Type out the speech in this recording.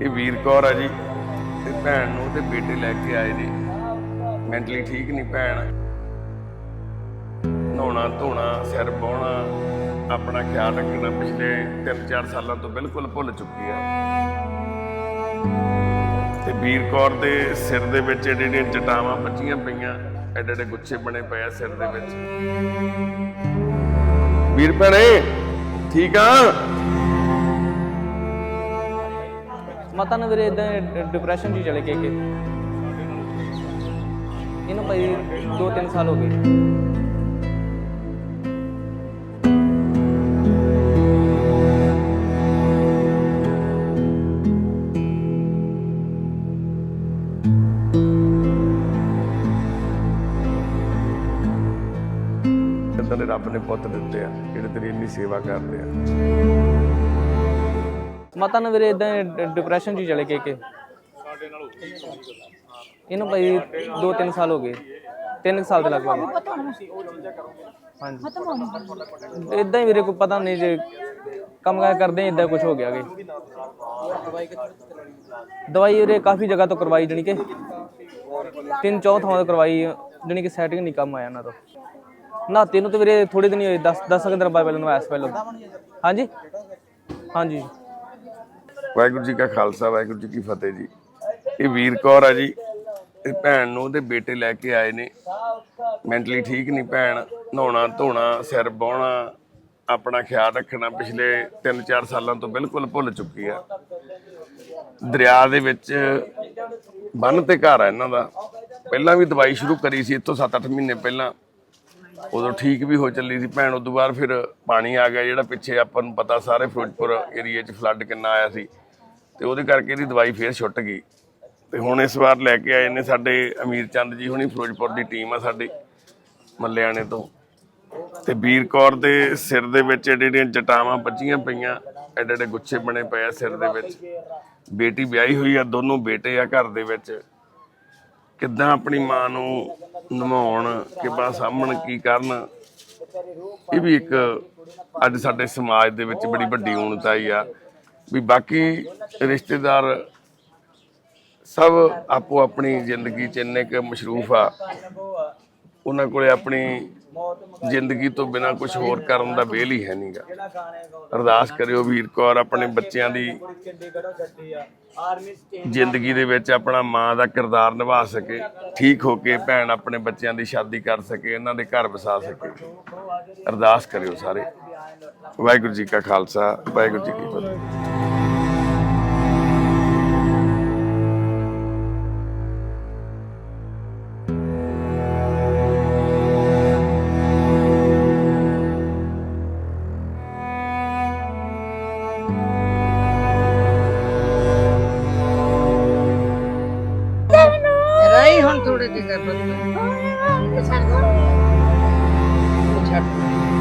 ਇਹ ਵੀਰ ਕੌਰ ਆ ਜੀ, ਤੇ ਭੈਣ ਨੂੰ ਤੇ ਬੇਟੇ ਲੈ ਕੇ ਆਏ ਜੀ ਮੈਂਟਲੀ ਠੀਕ ਨਹੀਂ ਭੈਣ। ਨਹਾਉਣਾ, ਧੋਣਾ, ਸਿਰ ਬਾਉਣਾ ਆਪਣਾ ਖਿਆਲ ਰੱਖਣਾ ਪਿਛਲੇ 3-4 ਸਾਲਾਂ ਤੋਂ ਬਿਲਕੁਲ ਭੁੱਲ ਚੁੱਕੀ ਆ। ਤੇ ਵੀਰ ਕੌਰ ਦੇ ਸਿਰ ਦੇ ਵਿੱਚ ਏਡੇ ਏਡੇ ਚਟਾਵਾਂ ਬੱਚੀਆਂ ਪਈਆਂ ਏਡੇ ਏਡੇ ਗੁੱਛੇ ਬਣੇ ਪਏ ਆ ਸਿਰ ਦੇ ਵਿੱਚ। ਵੀਰ ਭੈਣੇ, ਠੀਕ ਆ? ਮਾਤਾ ਨੂੰ ਵੀਰੇ ਇਦਾਂ ਡਿਪਰੈਸ਼ਨ 'ਚ ਚਲੇ ਗਏ ਕਿ ਇਹਨੂੰ ਭਾਈ 2-3 ਸਾਲ ਹੋ ਗਏ। ਇਦਾਂ ਰੱਬ ਨੇ ਪੁੱਤ ਦਿੱਤੇ ਆ, ਜਿਹੜੇ ਤੇਰੀ ਇੰਨੀ ਸੇਵਾ ਕਰਦੇ ਆ। ਮਾਤਾ ਨੂੰ ਵੀਰੇ ਇਦਾਂ ਡਿਪਰੈਸ਼ਨ 'ਚ ਹੀ ਚਲੇ ਗਏ ਕਿ ਇਹਨੂੰ ਭਾਈ 2-3 ਸਾਲ ਹੋ ਗਏ। 3 ਸਾਲ ਦੇ ਲਗਭਗ। ਹਾਂਜੀ। ਇਦਾਂ ਹੀ ਵੀਰੇ ਕੋਈ ਪਤਾ ਨਹੀਂ ਜੇ ਕੰਮ ਕਾਰ ਕਰਦੇ ਇਦਾਂ ਕੁਝ ਹੋ ਗਿਆ ਕਿ। ਦਵਾਈ ਵੀਰੇ ਕਾਫੀ ਜਗ੍ਹਾ ਤੋਂ ਕਰਵਾਈ ਜਣੀ ਕਿ। ਤਿੰਨ ਚੌਥ ਥਾਵਾਂ ਤੋਂ ਕਰਵਾਈ, ਜਣੀ ਕਿ ਸੈਟਿੰਗ ਨਹੀਂ ਕੰਮ ਆਇਆ ਨਾ ਤੋਂ। ਨਾਤੇ ਨੂੰ ਤੇ ਵੀਰੇ ਥੋੜੇ ਦਿਨ ਹੀ ਹੋਏ 10 10 ਦਿਨ ਬਾਅਦ ਪਹਿਲਾਂ ਨੂੰ ਸੀ ਪਹਿਲਾਂ। ਹਾਂਜੀ। ਹਾਂਜੀ। ਵਾਹਿਗੁਰੂ ਜੀ ਕਾ ਖਾਲਸਾ, ਵਾਹਿਗੁਰੂ ਜੀ ਕੀ ਫਤਿਹ ਜੀ। ਇਹ ਵੀਰ ਕੌਰ ਆ ਜੀ, ਇਹ ਭੈਣ ਨੂੰ ਉਹਦੇ ਬੇਟੇ ਲੈ ਕੇ ਆਏ ਨੇ। ਮੈਂਟਲੀ ਠੀਕ ਨਹੀਂ ਭੈਣ, ਨਹਾਉਣਾ, ਧੋਣਾ, ਸਿਰ ਬਾਉਣਾ ਆਪਣਾ ਖਿਆਲ ਰੱਖਣਾ ਪਿਛਲੇ 3-4 ਸਾਲਾਂ ਤੋਂ ਬਿਲਕੁਲ ਭੁੱਲ ਚੁੱਕੀ ਆ। ਦਰਿਆ ਦੇ ਵਿੱਚ ਬੰਨ ਤੇ ਘਰ ਆ ਇਹਨਾਂ ਦਾ। ਪਹਿਲਾਂ ਵੀ ਦਵਾਈ ਸ਼ੁਰੂ ਕਰੀ ਸੀ, ਇੱਥੋਂ 7-8 ਮਹੀਨੇ ਪਹਿਲਾਂ। ਉਦੋਂ ਠੀਕ ਵੀ ਹੋ ਚੱਲੀ ਸੀ। ਭੈਣ, ਉਦੋਂ ਬਾਅਦ ਫਿਰ ਪਾਣੀ ਆ ਗਿਆ ਜਿਹੜਾ ਪਿੱਛੇ ਆਪਾਂ ਨੂੰ ਪਤਾ ਸਾਰੇ ਫਿਰੋਜ਼ਪੁਰ ਏਰੀਏ 'ਚ ਫਲੱਡ ਕਿੰਨਾ ਆਇਆ ਸੀ। ਤੇ ਉਹਦੇ ਕਰਕੇ ਇਹਦੀ ਦਵਾਈ ਫੇਰ ਛੁੱਟ ਗਈ। ਤੇ ਹੁਣ ਇਸ ਵਾਰ ਲੈ ਕੇ ਆਏ ਨੇ ਸਾਡੇ ਅਮੀਰ ਚੰਦ ਜੀ ਹੁਣੀ, ਫਿਰੋਜ਼ਪੁਰ ਦੀ ਟੀਮ ਆ ਸਾਡੀ ਮੱਲਿਆਣੇ ਤੋਂ। ਤੇ ਵੀਰ ਕੌਰ ਦੇ ਸਿਰ ਦੇ ਵਿੱਚ ਏਡੇ ਏਡੀਆਂ ਜਟਾਵਾਂ ਬੱਜੀਆਂ ਪਈਆਂ ਐਡੇ ਐਡੇ ਗੁੱਛੇ ਬਣੇ ਪਏ ਆ ਸਿਰ ਦੇ ਵਿੱਚ। ਬੇਟੀ ਵਿਆਹੀ ਹੋਈ ਆ, ਦੋਨੋਂ ਬੇਟੇ ਆ ਘਰ ਦੇ ਵਿੱਚ। ਕਿੱਦਾਂ ਆਪਣੀ ਮਾਂ ਨੂੰ ਨਵਾਉਣ ਕਿੱਦਾਂ ਸਾਂਭਣ ਕੀ ਕਰਨ, ਇਹ ਵੀ ਇੱਕ ਅੱਜ ਸਾਡੇ ਸਮਾਜ ਦੇ ਵਿੱਚ ਬੜੀ ਵੱਡੀ ਉਣਤ ਆਈ ਆ ਵੀ ਬਾਕੀ ਰਿਸ਼ਤੇਦਾਰ ਸਭ ਆਪੋ ਆਪਣੀ ਜ਼ਿੰਦਗੀ 'ਚ ਇੰਨੇ ਕੁ ਮਸ਼ਰੂਫ ਆ। ਉਹਨਾਂ ਕੋਲੇ ਆਪਣੀ ਜ਼ਿੰਦਗੀ ਤੋਂ ਬਿਨਾ ਕੁਝ ਹੋਰ ਕਰਨ ਦਾ ਵੇਲ ਹੀ ਹੈ ਨਹੀਂਗਾ ਅਰਦਾਸ ਕਰਿਓ ਵੀਰ ਕੌਰ, ਆਪਣੇ ਬੱਚਿਆਂ ਦੀ ਜ਼ਿੰਦਗੀ ਦੇ ਵਿੱਚ ਆਪਣਾ ਮਾਂ ਦਾ ਕਿਰਦਾਰ ਨਿਭਾ ਸਕੇ, ਠੀਕ ਹੋ ਕੇ ਭੈਣ ਆਪਣੇ ਬੱਚਿਆਂ ਦੀ ਸ਼ਾਦੀ ਕਰ ਸਕੇ ਇਹਨਾਂ ਦੇ ਘਰ ਵਸਾ ਸਕੇ। ਅਰਦਾਸ ਕਰਿਓ ਸਾਰੇ। ਵਾਹਿਗੁਰੂ ਜੀ ਕਾ ਖਾਲਸਾ, ਵਾਹਿਗੁਰੂ ਜੀ ਕੀ ਫਤਿਹ। ਰਹੀ ਹੁਣ ਥੋੜੇ ਜਿਹੇ